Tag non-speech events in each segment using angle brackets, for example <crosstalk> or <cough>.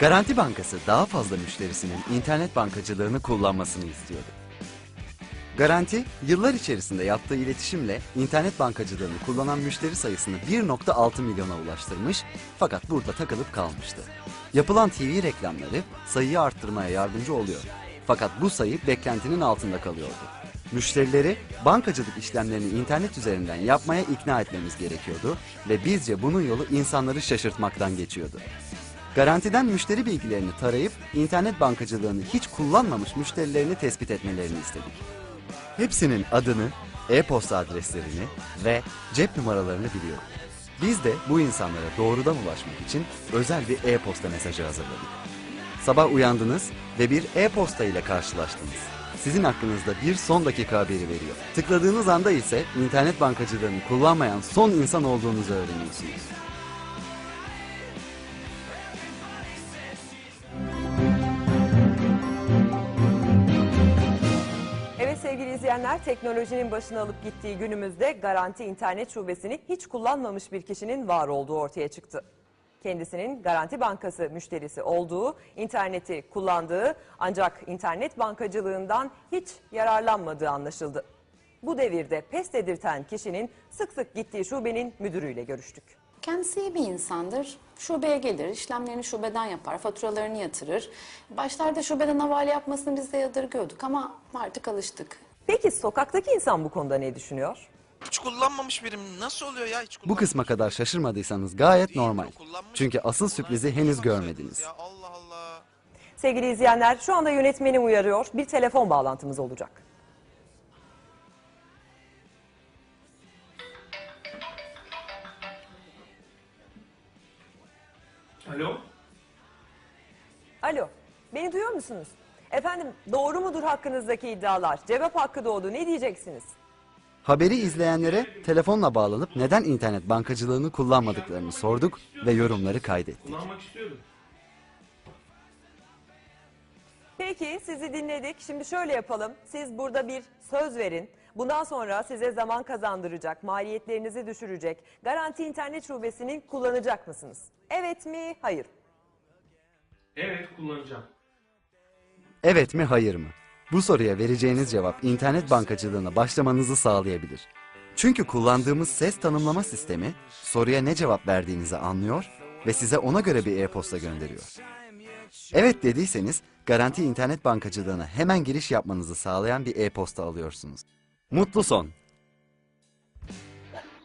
Garanti Bankası daha fazla müşterisinin internet bankacılığını kullanmasını istiyordu. Garanti, yıllar içerisinde yaptığı iletişimle internet bankacılığını kullanan müşteri sayısını 1.6 milyona ulaştırmış fakat burada takılıp kalmıştı. Yapılan TV reklamları sayıyı arttırmaya yardımcı oluyor. Fakat bu sayı beklentinin altında kalıyordu. Müşterileri bankacılık işlemlerini internet üzerinden yapmaya ikna etmemiz gerekiyordu ve bizce bunun yolu insanları şaşırtmaktan geçiyordu. Garantiden müşteri bilgilerini tarayıp internet bankacılığını hiç kullanmamış müşterilerini tespit etmelerini istedik. Hepsinin adını, e-posta adreslerini ve cep numaralarını biliyorum. Biz de bu insanlara doğrudan ulaşmak için özel bir e-posta mesajı hazırladık. Sabah uyandınız ve bir e-posta ile karşılaştınız. Sizin hakkınızda bir son dakika haberi veriyor. Tıkladığınız anda ise internet bankacılığını kullanmayan son insan olduğunuzu öğreniyorsunuz. Sevgili izleyenler teknolojinin başına alıp gittiği günümüzde Garanti İnternet Şubesini hiç kullanmamış bir kişinin var olduğu ortaya çıktı. Kendisinin Garanti Bankası müşterisi olduğu, interneti kullandığı ancak internet bankacılığından hiç yararlanmadığı anlaşıldı. Bu devirde pes dedirten kişinin sık sık gittiği şubenin müdürüyle görüştük. Kendisi iyi bir insandır. Şubeye gelir, işlemlerini şubeden yapar, faturalarını yatırır. Başlarda şubeden havale yapmasını biz de yadırgıyorduk ama artık alıştık. Peki sokaktaki insan bu konuda ne düşünüyor? Hiç kullanmamış birim nasıl oluyor ya hiç Bu kullanmamış. kısma kadar şaşırmadıysanız gayet normal. Çünkü asıl sürprizi henüz görmediniz. Ya Allah Allah. Sevgili izleyenler şu anda yönetmenim uyarıyor. Bir telefon bağlantımız olacak. Alo? Alo, beni duyuyor musunuz? Efendim doğru mudur hakkınızdaki iddialar? Cevap hakkı doğdu. Ne diyeceksiniz? Haberi izleyenlere telefonla bağlanıp neden internet bankacılığını kullanmadıklarını sorduk ve yorumları kaydettik. Kullanmak istiyorum. Peki sizi dinledik. Şimdi şöyle yapalım. Siz burada bir söz verin. Bundan sonra size zaman kazandıracak, maliyetlerinizi düşürecek. Garanti internet şubesini kullanacak mısınız? Evet mi, hayır mı? Evet kullanacağım. Evet mi hayır mı? Bu soruya vereceğiniz cevap internet bankacılığına başlamanızı sağlayabilir. Çünkü kullandığımız ses tanımlama sistemi soruya ne cevap verdiğinizi anlıyor ve size ona göre bir e-posta gönderiyor. Evet dediyseniz garanti internet bankacılığına hemen giriş yapmanızı sağlayan bir e-posta alıyorsunuz. Mutlu son.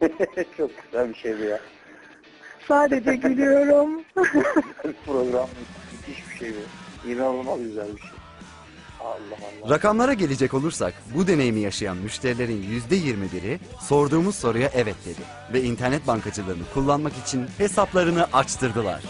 <laughs> Çok güzel bir şey bu ya. Sadece <laughs> gülüyorum. <laughs> Program müthiş bir şey bu. İnanılmaz güzel bir şey. Allah Allah. Rakamlara gelecek olursak bu deneyimi yaşayan müşterilerin %21'i sorduğumuz soruya evet dedi ve internet bankacılığını kullanmak için hesaplarını açtırdılar.